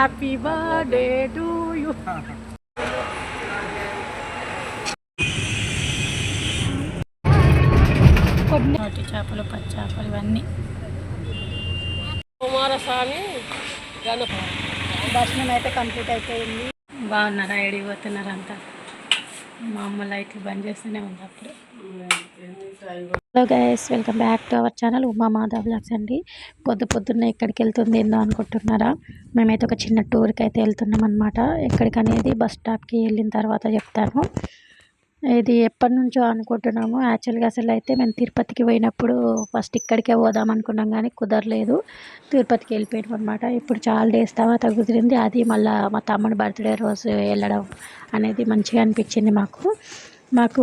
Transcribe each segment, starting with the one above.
Happy birthday to you కొన్ని నోటి చేపలు పచ్చి చేపలు ఇవన్నీ. కుమారస్వామి దర్శనం అయితే కంప్లీట్ అయిపోయింది. బాగున్నారా? ఎడికి పోతున్నారు అంతా మా అమ్మ లైట్లు బంద్ చేస్తూనే ఉంది అప్పుడు. Hello guys welcome back to our channel Uma Madhav vlogs అండి. పొద్దు పొద్దున్న ఎక్కడికి వెళ్తుంది ఏందో అనుకుంటున్నారా? మేమైతే ఒక చిన్న టూర్కి అయితే వెళ్తున్నాం అనమాట ఎక్కడికనేది బస్ స్టాప్కి వెళ్ళిన తర్వాత చెప్తాను. ఇది ఎప్పటి నుంచో అనుకుంటున్నాము. యాక్చువల్గా అసలు అయితే మేము తిరుపతికి పోయినప్పుడు ఫస్ట్ ఇక్కడికే పోదాం అనుకున్నాం కానీ కుదరలేదు. తిరుపతికి వెళ్ళిపోయాం అనమాట ఇప్పుడు చాలా డేస్ తర్వాత కుదిరింది. అది మళ్ళీ మా తమ్ముడి బర్త్డే రోజు వెళ్ళడం అనేది మంచిగా అనిపించింది మాకు. మాకు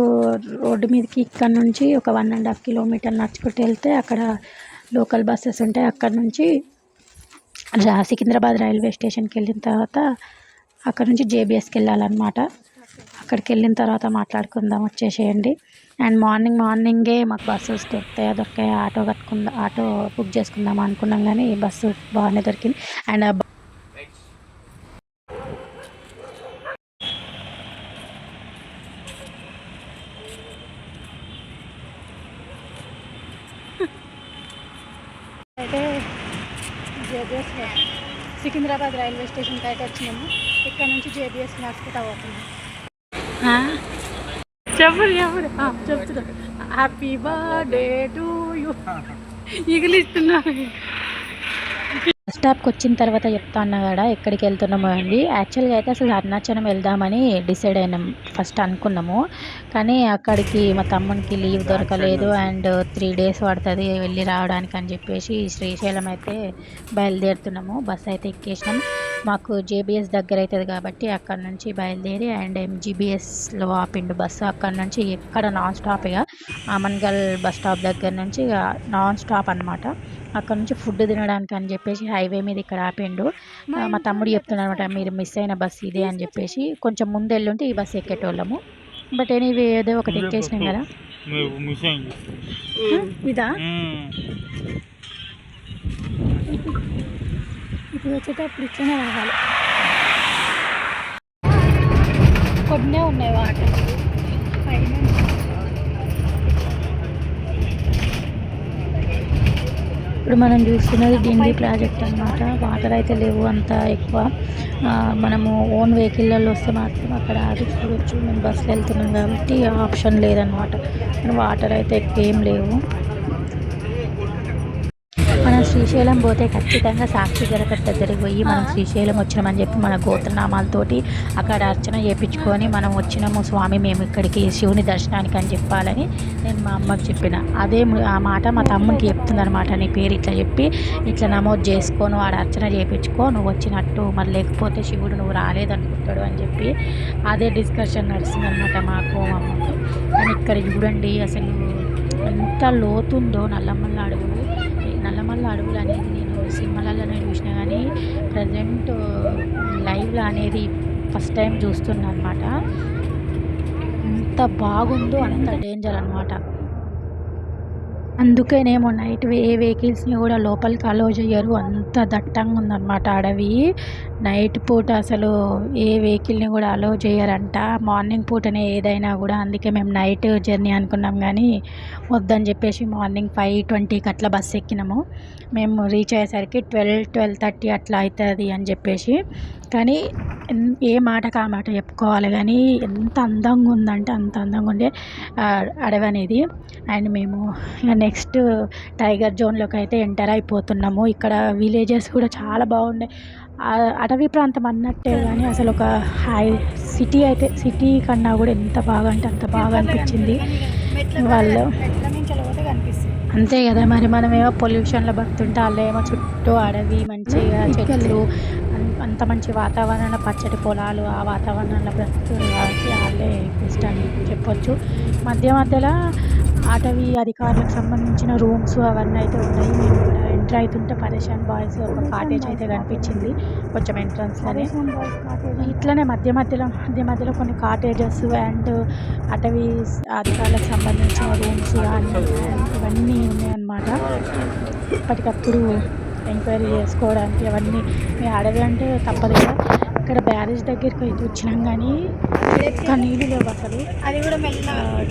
రోడ్డు మీదకి ఇక్కడ నుంచి ఒక వన్ అండ్ హాఫ్ కిలోమీటర్ నడుచుకుంటూ వెళ్తే అక్కడ లోకల్ బస్సెస్ ఉంటాయి. అక్కడ నుంచి సికింద్రాబాద్ రైల్వే స్టేషన్కి వెళ్ళిన తర్వాత అక్కడ నుంచి జేబీఎస్కి వెళ్ళాలన్నమాట. అక్కడికి వెళ్ళిన తర్వాత మాట్లాడుకుందాం వచ్చేసేయండి. అండ్ మార్నింగ్ మార్నింగే మాకు బస్సెస్ దొరుకుతాయా. దొరికాయా ఆటో కట్టుకుందాం ఆటో బుక్ చేసుకుందాం అనుకున్నాం కానీ బస్సు బాగానే దొరికింది. అండ్ అయితే జేబీఎస్ సికింద్రాబాద్ రైల్వే స్టేషన్కి అయితే వచ్చినాము. ఇక్కడ నుంచి జేబీఎస్ నడుచుకుంటా పోతున్నాం చెప్పరు చెప్పరు చెప్తున్నా. హ్యాపీ బర్త్డే టు యూ ఇగిలిస్తున్నారు బస్ స్టాప్కి వచ్చిన తర్వాత చెప్తా అన్నా కూడా ఎక్కడికి వెళ్తున్నామో అండి. యాక్చువల్గా అయితే అసలు అరుణాచలం వెళ్దామని డిసైడ్ అయినాం ఫస్ట్ అనుకున్నాము. కానీ అక్కడికి మా తమ్మునికి లీవ్ దొరకలేదు అండ్ త్రీ డేస్ పడుతుంది వెళ్ళి రావడానికి అని చెప్పేసి శ్రీశైలం అయితే బయలుదేరుతున్నాము. బస్ అయితే ఎక్కేసినాం. మాకు జేబీఎస్ దగ్గర అవుతుంది కాబట్టి అక్కడ నుంచి బయలుదేరి అండ్ ఎంజీబీఎస్లో ఆపిండు బస్సు అక్కడ నుంచి ఎక్కడ నాన్ స్టాప్ ఇక ఆమన్గల్ బస్ స్టాప్ దగ్గర నుంచి ఇక నాన్ స్టాప్ అనమాట అక్కడ నుంచి ఫుడ్ తినడానికి అని చెప్పేసి హైవే మీద ఇక్కడ ఆపిండు. మా తమ్ముడు చెప్తున్నాడు అనమాట మీరు మిస్ అయిన బస్ ఇదే అని చెప్పేసి కొంచెం ముందు వెళ్ళుంటే ఈ బస్సు ఎక్కేటోళ్ళము. బట్ ఎనీవే ఏదో ఒకటి ఎక్కేసినాం కదా. ఇదా? ఇప్పుడు వచ్చేటప్పుడు ఇట్లనే రావాలి. కొన్నే ఉన్నాయి వాటర్. పైన ఇప్పుడు మనం చూస్తున్నది డిండి ప్రాజెక్ట్ అన్నమాట. వాటర్ అయితే లేవు అంత ఎక్కువ. మనము ఓన్ వెహికల్లో వస్తే మాత్రం అక్కడ ఆగి చూడొచ్చు. మేము బస్సులో వెళ్తున్నాం కాబట్టి ఆప్షన్ లేదనమాట వాటర్ అయితే ఎక్కువ ఏం లేవు. శ్రీశైలం పోతే ఖచ్చితంగా సాక్షి గణపతి దగ్గరికి పోయి మనం శ్రీశైలం వచ్చినామని చెప్పి మన గోత్రనామాలతోటి అక్కడ అర్చన చేయించుకొని మనం వచ్చినాము స్వామి మేము ఇక్కడికి శివుని దర్శనానికి అని చెప్పాలని నేను మా అమ్మకి చెప్పిన. అదే ఆ మాట మా తమ్మునికి చెప్తుందనమాట నీ పేరు ఇట్లా చెప్పి ఇట్లా నమోదు చేసుకోను ఆడ అర్చన చేయించుకో నువ్వు వచ్చినట్టు మరి లేకపోతే శివుడు నువ్వు రాలేదనుకుంటాడు అని చెప్పి అదే డిస్కషన్ నడుస్తుంది అనమాట మాకు మా కానీ ఇక్కడ చూడండి అసలు ఎంత లోతుందో నల్లమ్మల్ని అడుగు ఈ అడవులు అనేది నేను సినిమాలలోనే చూసినా కానీ ప్రజెంట్ లైవ్లో అనేది ఫస్ట్ టైం చూస్తున్నా అనమాట ఎంత బాగుందో అంత డేంజర్ అనమాట అందుకేనేమో నైట్ ఏ వెహికల్స్ని కూడా లోపలికి అలో చేయరు అంత దట్టంగా ఉందన్నమాట అడవి. నైట్ పూట అసలు ఏ వెహికల్ని కూడా అలో చేయరంట మార్నింగ్ పూటనే ఏదైనా కూడా. అందుకే మేము నైట్ జర్నీ అనుకున్నాం కానీ వద్దని చెప్పేసి మార్నింగ్ ఫైవ్ ట్వంటీకి అట్లా బస్సు ఎక్కినాము. మేము రీచ్ అయ్యేసరికి ట్వెల్వ్ ట్వెల్వ్ థర్టీ అట్లా అవుతుంది అని చెప్పేసి కానీ ఏ మాటకు ఆ మాట చెప్పుకోవాలి కానీ ఎంత అందంగా ఉందంటే అంత అందంగా ఉండే అడవి అనేది. అండ్ మేము నెక్స్ట్ టైగర్ జోన్లోకి అయితే ఎంటర్ అయిపోతున్నాము. ఇక్కడ విలేజెస్ కూడా చాలా బాగున్నాయి అటవీ ప్రాంతం అన్నట్టే కానీ అసలు ఒక హై సిటీ అయితే సిటీ కన్నా కూడా ఎంత బాగా అంటే అంత బాగా అనిపించింది. వాళ్ళు అంతే కదా మరి మనమేమో పొల్యూషన్లో బతుంటే వాళ్ళేమో చుట్టూ అడవి మంచిగా చెట్లు అంత మంచి వాతావరణంలో పచ్చటి పొలాలు ఆ వాతావరణంలో బ్రతుకుతుంది కాబట్టి వాళ్ళే బెస్ట్ అని చెప్పొచ్చు. మధ్య మధ్యలో అటవీ అధికారులకు సంబంధించిన రూమ్స్ అవన్నీ అయితే ఉన్నాయి. మేము కూడా ఎంటర్ అవుతుంటే పరేషాన్ బాయ్స్ ఒక కాటేజ్ అయితే కనిపించింది. కొంచెం ఎంట్రన్స్లోనే ఇట్లనే మధ్య మధ్యలో మధ్య మధ్యలో కొన్ని కాటేజెస్ అండ్ అటవీ అధికారులకు సంబంధించిన రూమ్స్ కానీ ఇవన్నీ ఉన్నాయన్నమాట. ఎప్పటికప్పుడు ఎంక్వైరీ చేసుకోవడానికి అవన్నీ. అడవి అంటే తప్పదు కదా ఇక్కడ బ్యారేజ్ దగ్గరికి అయితే వచ్చినాం కానీ ఒక్క నీళ్ళు లేవు అసలు. అది కూడా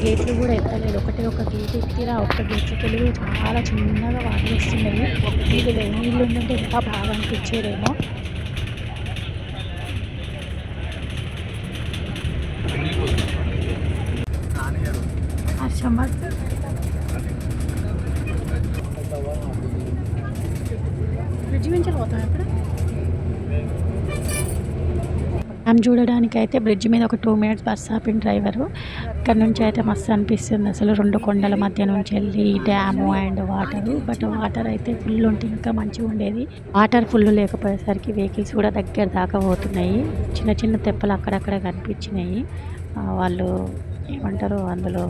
గేట్లు కూడా ఎత్తలేదు. ఒకటే ఒక గేట్ ఎత్తిరా ఒక్క గేట్లకి వెళ్ళి చాలా చిన్నగా వాటర్ వస్తున్నాయి. నీళ్ళు లేవు. నీళ్ళు ఉందంటే ఇంకా బాగా అనిపించేదేమో. వర్షం పడుతుంది బ్రిడ్జ్ నుంచి పోతాం ఎప్పుడు డ్యామ్ చూడడానికి అయితే బ్రిడ్జ్ మీద ఒక టూ మినిట్స్ బస్ ఆపిన డ్రైవరు. ఇక్కడ నుంచి అయితే మస్తు అనిపిస్తుంది అసలు రెండు కొండల మధ్య నుంచి వెళ్ళి dam and water. But water అయితే ఫుల్ ఉంటే ఇంకా మంచిగా ఉండేది. వాటర్ ఫుల్ లేకపోయేసరికి వెహికల్స్ కూడా దగ్గర దాకా పోతున్నాయి. చిన్న చిన్న తెప్పలు అక్కడక్కడ కనిపించినాయి. వాళ్ళు ఏమంటారు అందులో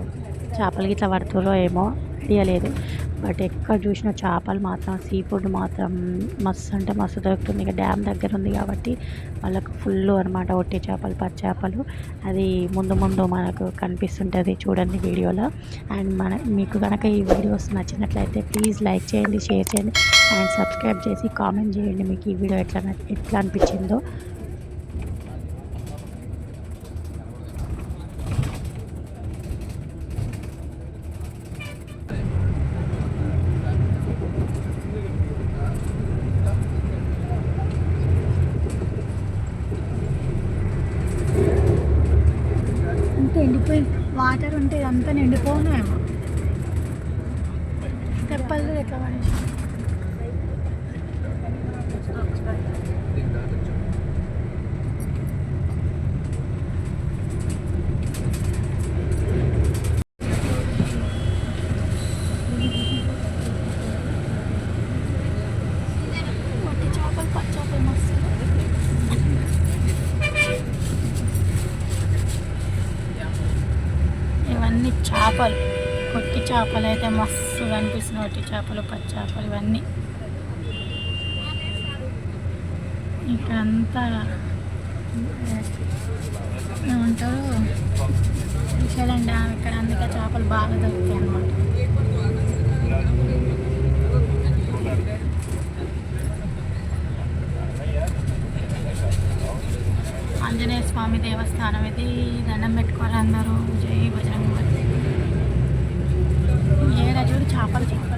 చేపలు గిట్లా పడుతురో ఏమో ఐడియా లేదు బట్ ఎక్కడ చూసినా చేపలు మాత్రం సీ ఫుడ్ మాత్రం మస్తు అంటే మస్తు దొరుకుతుంది. ఇక డ్యామ్ దగ్గర ఉంది కాబట్టి వాళ్ళకు ఫుల్ అనమాట ఒట్టి చేపలు పచ్చి చేపలు. అది ముందు ముందు మనకు కనిపిస్తుంటుంది చూడండి వీడియోలో. అండ్ మన మీకు కనుక ఈ వీడియోస్ నచ్చినట్లయితే ప్లీజ్ లైక్ చేయండి షేర్ చేయండి. అండ్ సబ్స్క్రైబ్ చేసి కామెంట్ చేయండి మీకు ఈ వీడియో ఎట్లా ఎట్లా అనిపించిందో. అంతా ఎండిపోయింది వాటర్ ఉంటే ఇదంతా నిండిపోను ఏమో తెప్పలు ఎట్లా పడేసి వట్టి చేపలు పచ్చి చేపలు మస్తు ఇవన్నీ చేపలు. కొట్టి చేపలు అయితే మస్తు కనిపిస్తున్నాయి వట్టి చేపలు పచ్చి చేపలు ఇవన్నీ. ఇక్కడంతా ఏమంటారు? శ్రీశైలం డ్యామ్ ఇక్కడ అందుకే చేపలు బాగా దొరుకుతాయి అన్నమాట. ఆంజనేయ స్వామి దేవస్థానం ఇది. దండం పెట్టుకోవాలి అందరూ. జై బజరంగ Học.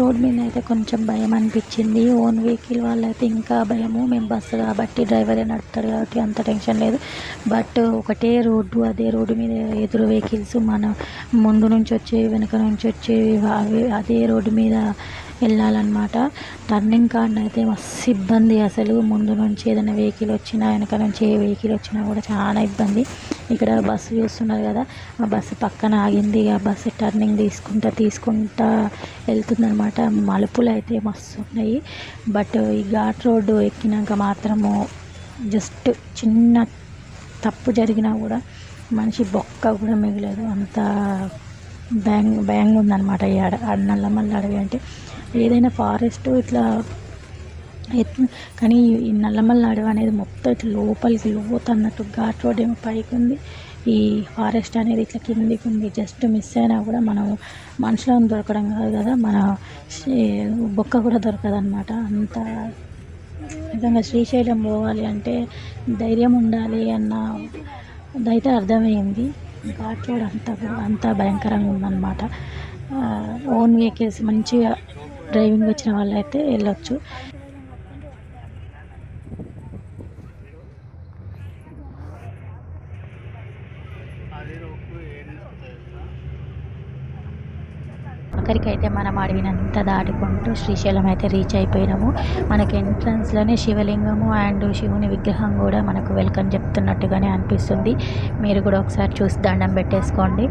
రోడ్ మీద అయితే కొంచెం భయం అనిపించింది. ఓన్ వెహికల్ వాళ్ళైతే ఇంకా భయము. మేము బస్సు కాబట్టి డ్రైవరే నడుపుతాడు కాబట్టి అంత టెన్షన్ లేదు. బట్ ఒకటే రోడ్డు అదే రోడ్డు మీద ఎదురు వెహికల్స్ మన ముందు నుంచి వచ్చేవి వెనక నుంచి వచ్చేవి అవి అదే రోడ్డు మీద వెళ్ళాలన్నమాట. టర్నింగ్ కార్డ్ అయితే మస్తు ఇబ్బంది అసలు. ముందు నుంచి ఏదైనా వెహికల్ వచ్చినా వెనక నుంచి ఏ వెహికల్ వచ్చినా కూడా చాలా ఇబ్బంది. ఇక్కడ బస్సు చూస్తున్నారు కదా. ఆ బస్సు పక్కన ఆగింది. ఆ బస్సు టర్నింగ్ తీసుకుంటా తీసుకుంటా వెళ్తుందనమాట మలుపులు అయితే మస్తు ఉన్నాయి. బట్ ఈ ఘాట్ రోడ్డు ఎక్కినాక మాత్రము జస్ట్ చిన్న తప్పు జరిగినా కూడా మనిషి బొక్క కూడా మిగలేదు. అంత బ్యాంగ్ బ్యాంగ్ ఉందన్నమాట. ఈ అడ నల్లమల్ల అడవి అంటే ఏదైనా ఫారెస్ట్ ఇట్లా కానీ ఈ నల్లమల్ల అడవి అనేది మొత్తం ఇట్లా లోపలికి లోతు అన్నట్టు ఘాట్ రోడ్ ఏమో పైకి ఉంది ఈ ఫారెస్ట్ అనేది ఇట్లా కిందికి ఉంది జస్ట్ మిస్ అయినా కూడా మనం మనుషులను దొరకడం కాదు కదా మన బొక్క కూడా దొరకదు అనమాట అంత నిజంగా శ్రీశైలం పోవాలి అంటే ధైర్యం ఉండాలి అన్న అయితే అర్థమైంది. ఘాట్ రోడ్ అంతా అంతా భయంకరంగా ఉందన్నమాట. ఓన్ వెహికల్స్ మంచిగా డ్రైవింగ్ వచ్చిన వాళ్ళు అయితే వెళ్ళొచ్చు ఆఖరికి అయితే మనం అడవినంత దాటుకుంటూ శ్రీశైలం అయితే రీచ్ అయిపోయినాము. మనకి ఎంట్రన్స్లోనే శివలింగము అండ్ శివుని విగ్రహం కూడా మనకు వెల్కమ్ చెప్తున్నట్టుగానే అనిపిస్తుంది. మీరు కూడా ఒకసారి చూసి దండం పెట్టేసుకోండి.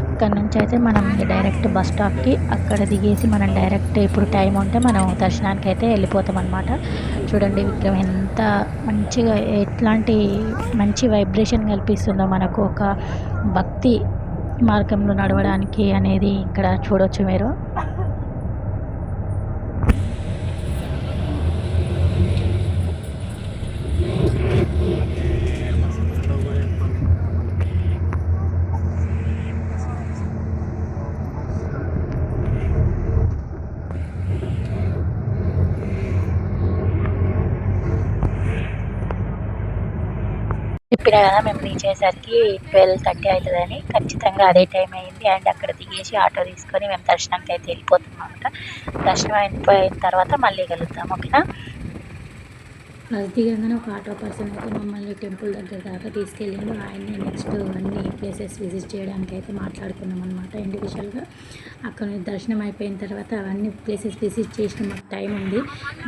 ఇక్కడ నుంచి అయితే మనం డైరెక్ట్ బస్ స్టాప్కి అక్కడ దిగేసి మనం డైరెక్ట్ ఇప్పుడు టైం ఉంటే మనం దర్శనానికి అయితే వెళ్ళిపోతాం అనమాట చూడండి విగ్రహం ఎంత మంచిగా ఎట్లాంటి మంచి వైబ్రేషన్ కల్పిస్తుందో మనకు ఒక భక్తి మార్గంలో నడవడానికి అనేది ఇక్కడ చూడొచ్చు మీరు. చెప్పిన కదా మేము రీచ్ అయ్యేసరికి ట్వెల్వ్ థర్టీ అవుతుందని ఖచ్చితంగా అదే టైం అయింది. అండ్ అక్కడ దిగేసి ఆటో తీసుకొని మేము దర్శనానికి అయితే వెళ్ళిపోతున్నాం అనమాట దర్శనం అయిపోయిన తర్వాత మళ్ళీ కలుద్దాం ఓకేనా? బస్ దిగంగానే ఒక ఆటో పర్సన్ అయితే మమ్మల్ని టెంపుల్ దగ్గర దాకా తీసుకెళ్ళిండు. ఆయన్ని నెక్స్ట్ అన్ని ప్లేసెస్ విజిట్ చేయడానికి అయితే మాట్లాడుకున్నాం అనమాట ఇండివిజువల్గా అక్కడ దర్శనం అయిపోయిన తర్వాత అవన్నీ ప్లేసెస్ విజిట్ చేసిన. మాకు టైం ఉంది.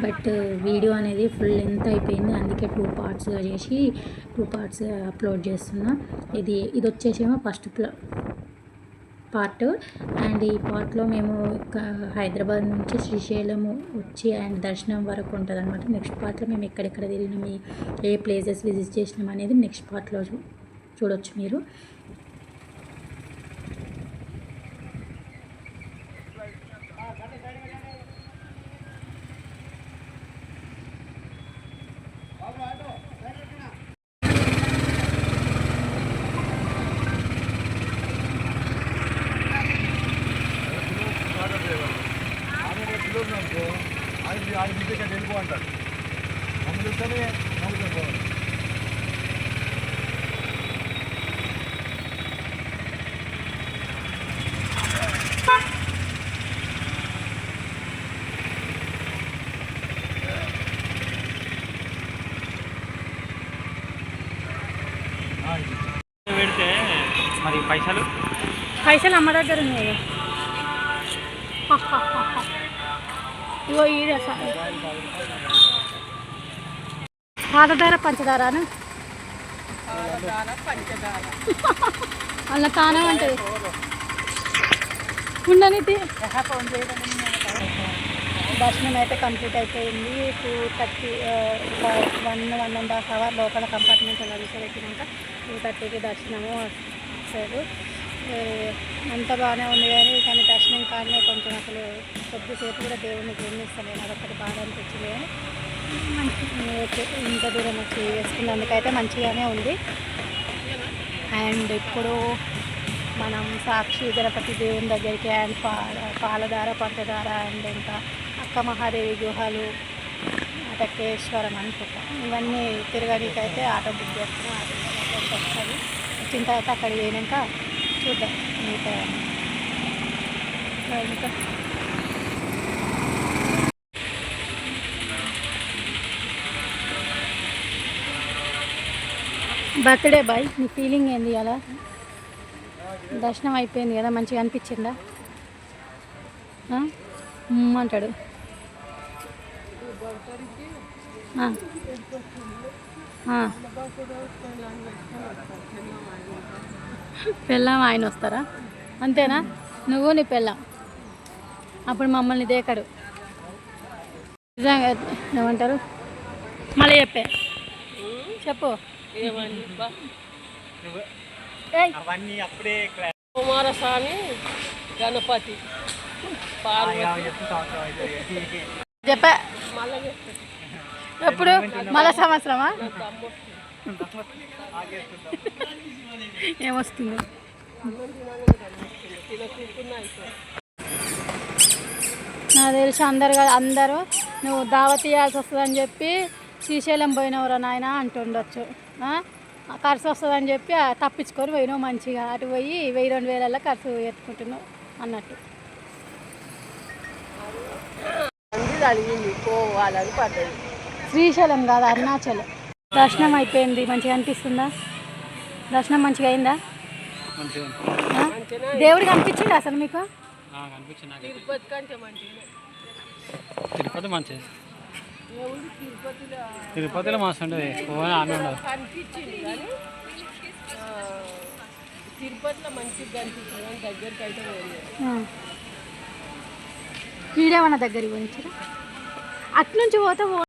బట్ వీడియో అనేది ఫుల్ లెంత్ అయిపోయింది. అందుకే టూ పార్ట్స్గా చేసి టూ పార్ట్స్ అప్లోడ్ చేస్తున్నా. ఇది ఇది వచ్చేసేమో ఫస్ట్ పార్ట్ అండ్ ఈ పార్ట్లో మేము హైదరాబాద్ నుంచి శ్రీశైలము వచ్చి అండ్ దర్శనం వరకు ఉంటుంది అనమాట నెక్స్ట్ పార్ట్లో మేము ఎక్కడెక్కడ తిరిగినాం ఏ ప్లేసెస్ విజిట్ చేసినాం అనేది నెక్స్ట్ పార్ట్లో చూ చూడొచ్చు మీరు. వెళ్ళిపో అంటాడు. మమ్మల్ని నమ్ముతాం పోవాలి పెడితే మరి పైసలు? పైసలు అమ్మ దగ్గర ఉన్నాయి. ఇగో ఈడే పాతధార పంచదారాను? పంచదార అలా తానం అంటది ఉండనిది. దర్శనం అయితే కంప్లీట్ అయిపోయింది. Two thirty one one and half hour లోపల కంపార్ట్మెంట్ అలా విసిరెక్కినాక టూ థర్టీకి దర్శనము వచ్చారు అంత బాగానే ఉంది కానీ కానీ దర్శనం కానీ కొంచెం అసలు కొద్దిసేపు కూడా దేవుడిని గమనిస్తలేను అదొకటి బాగా అనిపించింది. కానీ ఇంత దూరం వచ్చి చేసుకున్నందుకైతే మంచిగానే ఉంది. అండ్ ఇప్పుడు మనం సాక్షి గణపతి దేవుని దగ్గరికి అండ్ పాల పాలధార పంచదార అండ్ ఇంకా అక్క మహాదేవి గుహలు టక్కేశ్వరం అనుకుంటా. ఇవన్నీ తిరగడానికి అయితే ఆటో బుక్ చేస్తున్నాం. ఆటో వస్తుంది. వచ్చిన తర్వాత అక్కడికి పోయినాక చూద్దాం. మిగతా ఇంకా. బర్త్డే బాయ్ నీ ఫీలింగ్ ఏంది అలా? దర్శనం అయిపోయింది కదా మంచిగా అనిపించిందా? ఆ? అంటాడు. ఆ. పెళ్ళాం ఆయన వస్తారా? అంతేనా? నువ్వు నీ పెళ్ళాం. అప్పుడు మమ్మల్ని దేకడు. నిజంగా ఏమంటారు? మళ్ళీ చెప్పే. చెప్పు. కుమారస్వామి గణపతి. చెప్పా. ఎప్పుడు? మళ్ళా సంవత్సరమా? ఏమొస్తుంది? నాకు తెలిసి అందరు అందరూ నువ్వు దావత్ ఇవ్వాల్సి వస్తుందని చెప్పి శ్రీశైలం పోయినవరా నాయన అంటుండొచ్చు? ఖర్చు వస్తుందని చెప్పి తప్పించుకొని పోయినావు మంచిగా. అటు పోయి వెయ్యి రెండు వేలల్లో ఖర్చు ఎత్తుకుంటున్నావు అన్నట్టు. శ్రీశైలం కాదు అరుణాచలం. దర్శనం అయిపోయింది. మంచిగా అనిపిస్తుందా? దర్శనం మంచిగా అయిందా? ఆ? దేవుడు కనిపించింది అసలు మీకు? తిరుపతి మంచిది తిరుపతిలో మస్తు ఆమె ఉండదు. తిరుపతిలో మంచిగా కనిపించింది దగ్గరికి అయితే పోయింది ఈడేమన్నా దగ్గరికి పోయించారా అట్నుంచి పోతే